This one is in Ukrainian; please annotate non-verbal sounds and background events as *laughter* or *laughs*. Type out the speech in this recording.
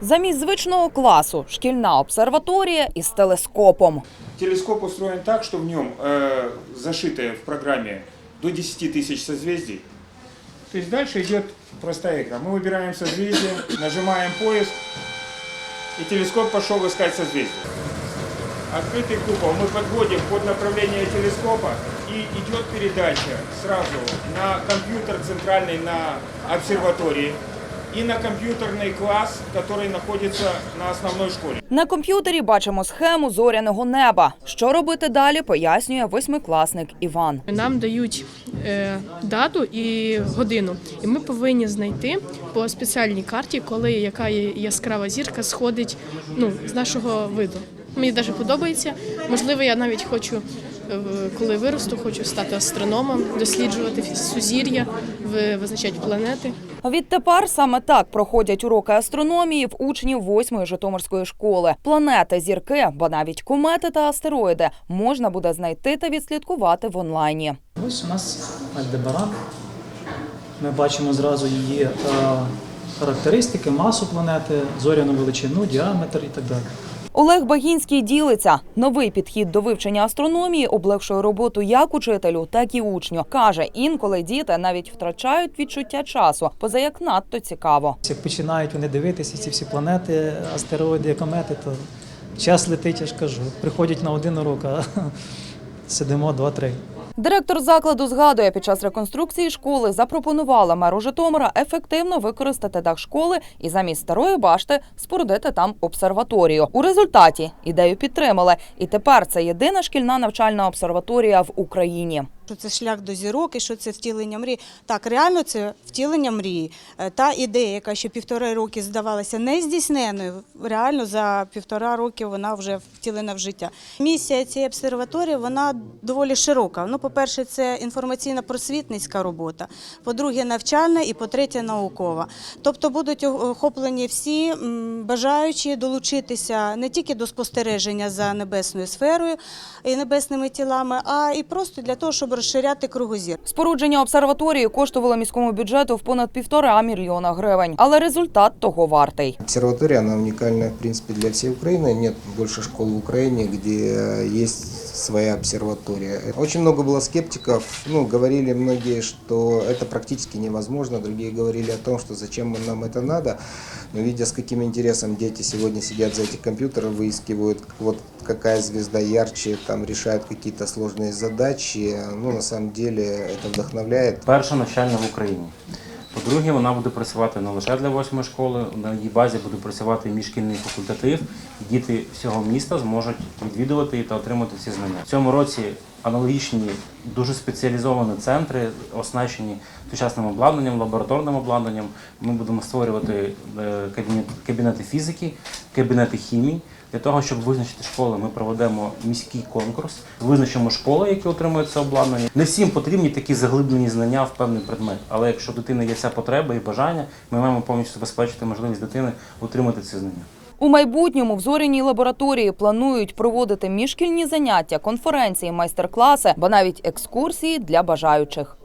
Замість звичного класу шкільна обсерваторія із телескопом. Телескоп устроен так, что в нем э, зашито в программе до 10 тысяч созвездий. То есть дальше идет простая игра. Мы выбираем созвездие, *coughs* нажимаем поиск, и телескоп пошел искать созвездие. Открытый купол мы подводим под направление телескопа, и идет передача сразу на компьютер центральный на обсерватории и на компьютерный класс, который находится на основной школе. На комп'ютері бачимо схему зоряного неба. Що робити далі, пояснює восьмикласник Іван. Нам дають е, дату і годину, і ми повинні знайти по спеціальній карті, коли яка є яскрава зірка сходить ну, з нашого виду. Мені дуже подобається. Можливо, я навіть хочу, коли виросту, хочу стати астрономом, досліджувати сузір'я, ви- визначати планети. Відтепер саме так проходять уроки астрономії в учнів восьмої Житомирської школи. Планети, зірки, ба навіть комети та астероїди можна буде знайти та відслідкувати в онлайні. Ось у нас Альдебаран. Ми бачимо зразу її е, характеристики, масу планети, зоряну величину, діаметр і так далі. Олег Багінський ділиться. Новий підхід до вивчення астрономії облегшує роботу як учителю, так і учню. Каже, інколи діти навіть втрачають відчуття часу, поза як надто цікаво. Як починають вони дивитися ці всі планети, астероїди, комети, то час летить, я ж кажу. Приходять на один урок, а *laughs* сидимо два-три. Директор закладу згадує, під час реконструкції школи запропонувала меру Житомира ефективно використати дах школи і замість старої башти спорудити там обсерваторію. У результаті ідею підтримали, і тепер це єдина шкільна навчальна обсерваторія в Україні. Що це шлях до зірок і що це втілення мрії. Так, реально це втілення мрії. Е, Та ідея, яка ще півтора роки здавалася нездійсненною, реально за півтора роки вона вже втілена в життя. Місія цієї обсерваторії вона доволі широка. Ну, по-перше, це інформаційно-просвітницька робота, по-друге, навчальна і по-третє, наукова. Тобто будуть охоплені всі бажаючі долучитися не тільки до спостереження за небесною сферою і небесними тілами, а і просто для того, щоб розширяти кругозір. Спорудження обсерваторії коштувало міському бюджету в понад півтора мільйона гривень, але результат того вартий. Обсерваторія вона унікальна в принципі для всієї України. Нет більше школ в Україні, де есть своя обсерватория. Очень много было скептиков. Ну, говорили многие, что это практически невозможно. Другие говорили о том, что зачем нам это надо. Но видя, с каким интересом дети сегодня сидят за этих компьютеров, выискивают, вот какая звезда ярче, там решают какие-то сложные задачи. Ну, на самом деле, это вдохновляет. перша навчальна в Україні. По-друге, вона буде працювати не лише для восьмої школи, на її базі буде працювати міжшкільний факультатив. Діти всього міста зможуть відвідувати та отримати ці знання. В цьому році аналогічні, дуже спеціалізовані центри, оснащені сучасним обладнанням, лабораторним обладнанням. Ми будемо створювати е, кабінет- кабінети фізики, кабінети хімії. Для того, щоб визначити школи, ми проведемо міський конкурс, визначимо школи, які отримують це обладнання. Не всім потрібні такі заглиблені знання в певний предмет. Але якщо дитини є ця потреба і бажання, ми маємо повністю забезпечити можливість дитини отримати ці знання. У майбутньому в зоряній лабораторії планують проводити міжшкільні заняття, конференції, майстер-класи, ба навіть екскурсії для бажаючих.